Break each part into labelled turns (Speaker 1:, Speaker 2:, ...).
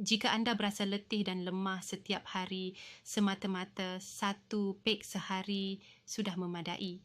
Speaker 1: Jika anda berasa letih dan lemah setiap hari, semata-mata satu pek sehari sudah memadai.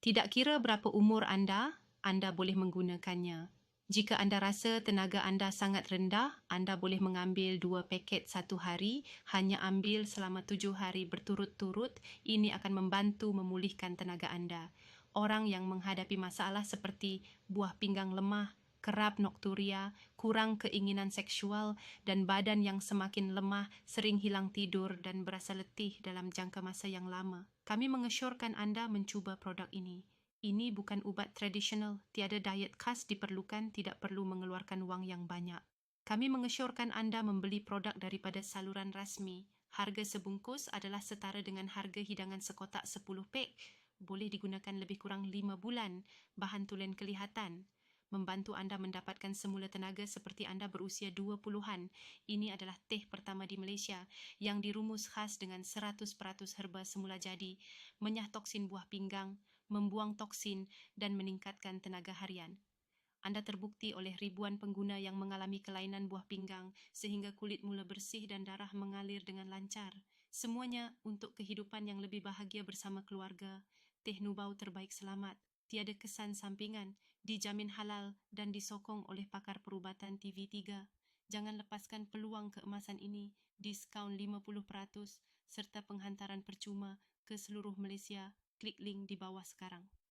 Speaker 1: Tidak kira berapa umur anda, anda boleh menggunakannya. Jika anda rasa tenaga anda sangat rendah, anda boleh mengambil dua paket satu hari, hanya ambil selama tujuh hari berturut-turut. Ini akan membantu memulihkan tenaga anda. Orang yang menghadapi masalah seperti buah pinggang lemah, kerap nokturia, kurang keinginan seksual dan badan yang semakin lemah, sering hilang tidur dan berasa letih dalam jangka masa yang lama. Kami mengesyorkan anda mencuba produk ini. Ini bukan ubat tradisional, tiada diet khas diperlukan, tidak perlu mengeluarkan wang yang banyak. Kami mengesyorkan anda membeli produk daripada saluran rasmi. Harga sebungkus adalah setara dengan harga hidangan sekotak 10 pek. Boleh digunakan lebih kurang 5 bulan. Bahan tulen kelihatan membantu anda mendapatkan semula tenaga seperti anda berusia 20-an. Ini adalah teh pertama di Malaysia yang dirumus khas dengan 100% herba semula jadi, menyah toksin buah pinggang, membuang toksin dan meningkatkan tenaga harian. Anda terbukti oleh ribuan pengguna yang mengalami kelainan buah pinggang sehingga kulit mula bersih dan darah mengalir dengan lancar. Semuanya untuk kehidupan yang lebih bahagia bersama keluarga. Teh Nubau terbaik selamat tiada kesan sampingan, dijamin halal dan disokong oleh pakar perubatan TV3. Jangan lepaskan peluang keemasan ini, diskaun 50% serta penghantaran percuma ke seluruh Malaysia. Klik link di bawah sekarang.